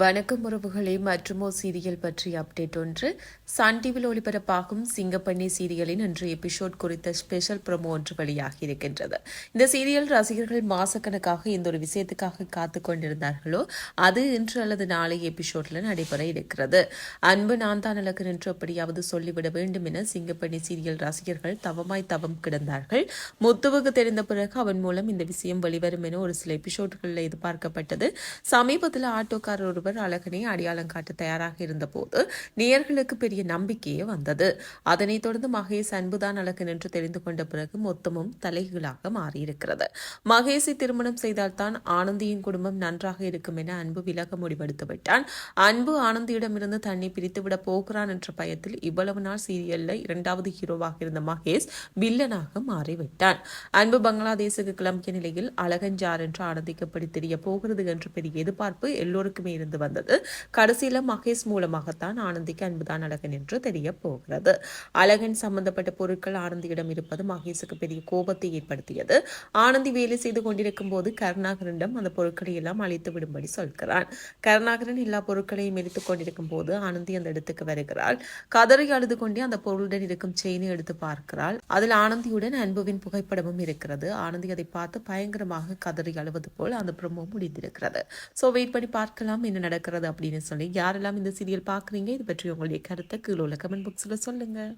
வணக்கம் உறவுகளே. மற்றுமோ சீரியல் பற்றிய அப்டேட் ஒன்று. சன் டிவியில் ஒளிபரப்பாகும் சிங்கப்பண்ணி சீரியலின் இன்றைய எபிசோட் குறித்த ஸ்பெஷல் ப்ரொமோ ஒன்று வெளியாகி இருக்கின்றது இந்த சீரியல் ரசிகர்கள் மாசக்கணக்காக இந்த ஒரு விஷயத்துக்காக காத்து கொண்டிருந்தார்களோ அது இன்று அல்லது நாளை எபிசோட்ல நடைபெற இருக்கிறது. அன்பு நான் தான் அளக்கு நின்று எப்படியாவது சொல்லிவிட வேண்டும் என சிங்கப்பண்ணி சீரியல் ரசிகர்கள் தவமாய் தவம் கிடந்தார்கள். முத்துவுக்கு தெரிந்த பிறகு அவன் மூலம் இந்த விஷயம் வெளிவரும் என ஒரு சில எபிசோட்களில் எதிர்பார்க்கப்பட்டது. சமீபத்தில் ஆட்டோக்காரர் ஒருவர் அழகனை அடையாளம் காட்ட தயாராக இருந்தபோது நேயர்களுக்கு பெரிய நம்பிக்கையே வந்தது. அதனைத் தொடர்ந்து மகேஷ் அன்புதான் அழகன் என்று தெரிந்து கொண்ட பிறகு மொத்தமும் தலைகீழாக மாறியிருக்கிறது. மகேஷை திருமணம் செய்தால்தான் ஆனந்தியின் குடும்பம் நன்றாக இருக்கும் என அன்பு விலக முடிவெடுத்துவிட்டான் அன்பு ஆனந்தியிடமிருந்து தன்னை பிரித்துவிட போகிறான் என்ற பயத்தில் இவ்வளவு நாள் சீரியல்ல இரண்டாவது ஹீரோவாக இருந்த மகேஷ் வில்லனாக மாறிவிட்டான். அன்பு பங்களாதேசுக்கு கிளம்பிய நிலையில் அழகன் ஜார் என்று ஆனந்திக்கு எப்படி தெரிய போகிறது என்ற பெரிய எதிர்பார்ப்பு எல்லோருக்குமே இருந்தது. இருந்து வந்தது. கடைசியில் மகேஷ் மூலமாகத்தான் ஆனந்திக்கு அன்புதான் அழகன் என்று தெரிய போகிறது அழகன் சம்பந்தப்பட்ட பொருட்கள் ஆனந்தியிடம் இருப்பது மகேஷுக்கு பெரிய கோபத்தை ஏற்படுத்தியது. ஆனந்தி வேலை செய்து கொண்டிருக்கும் போது கருணாகரனிடம் அந்த பொருட்களை எல்லாம் அழித்து விடும்படி சொல்கிறான். கருணாகரன் எல்லா பொருட்களையும் எரித்துக் கொண்டிருக்கும் போது ஆனந்தி அந்த இடத்துக்கு வருகிறாள். கதறி அழுது கொண்டே அந்த பொருளுடன் இருக்கும் செயினை எடுத்து பார்க்கிறாள். அதில் ஆனந்தியுடன் அன்புவின் புகைப்படமும் இருக்கிறது. ஆனந்தி அதை பார்த்து பயங்கரமாக கதறி அழுவது போல் அந்த ப்ரமோ முடிந்திருக்கிறது. ஸோ வெயிட் பண்ணி பார்க்கலாம். என்ன நடக்கிறது அப்படின்னு சொல்லி யாரெல்லாம் இந்த சீரியல் பார்க்குறீங்க இது பற்றி உங்களுடைய கருத்தை கீழே உள்ள கமெண்ட் பாக்ஸில் சொல்லுங்கள்